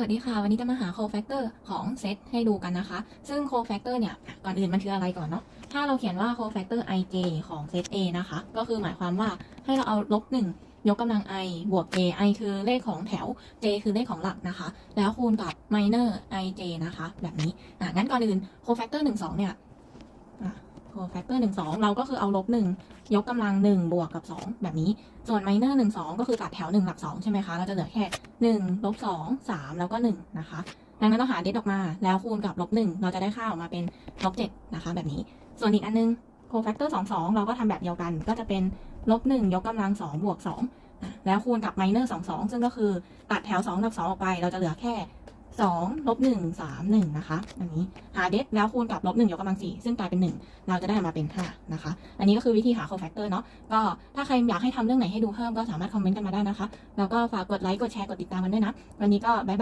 สวัสดีค่ะ วันนี้จะมาหา cofactor ของเซตให้ดูกันนะคะ ซึ่ง cofactor เนี่ย ก่อนอื่นมันคืออะไรก่อนเนาะ ถ้าเราเขียนว่า cofactor ij ของเซต A นะคะ ก็คือหมายความว่าให้เราเอาลบหนึ่งยกกำลัง i บวก j i คือเลขของแถว j คือเลขของหลักนะคะ แล้วคูณกับ minor ij นะคะ แบบนี้อะงั้นก่อนอื่น cofactor หนึ่ง สองเนี่ยอะ cofactor หนึ่งสองเราก็คือเอาลบหนึ่งยกกำลังหนึ่งบวกกับสองแบบนี้ ส่วน minor หนึ่งสองก็คือตัดแถวหนึ่งหลักสองใช่ไหมคะ เราจะเหลือแค่หนึ่งลบสองสามแล้วก็หนึ่งนะคะ ดังนั้นเราหาเดทออกมาแล้วคูณกับลบหนึ่งเราจะได้ค่าออกมาเป็นลบเจ็ดนะคะแบบนี้ ส่วนอีกอันนึง cofactor สองสองเราก็ทำแบบเดียวกัน ก็จะเป็นลบหนึ่งยกกำลังสองบวกสองแล้วคูณกับ minor สองสองซึ่งก็คือตัดแถวสองกับสองออกไป เราจะเหลือแค่ สองลบหนึ่งสามหนึ่งนะคะอันนี้หาเดซแล้วคูณกับลบหนึ่งยกกำลังสี่ซึ่งกลายเป็นหนึ่งเราจะได้ออกมาเป็นห้านะคะ อันนี้ก็คือวิธีหา cofactor เนาะก็ถ้าใครอยากให้ทำเรื่องไหนให้ดูเพิ่มก็สามารถคอมเมนต์กันมาได้นะคะ แล้วก็ฝากกดไลค์กดแชร์กดติดตามกันด้วยนะ วันนี้ก็บ๊ายบาย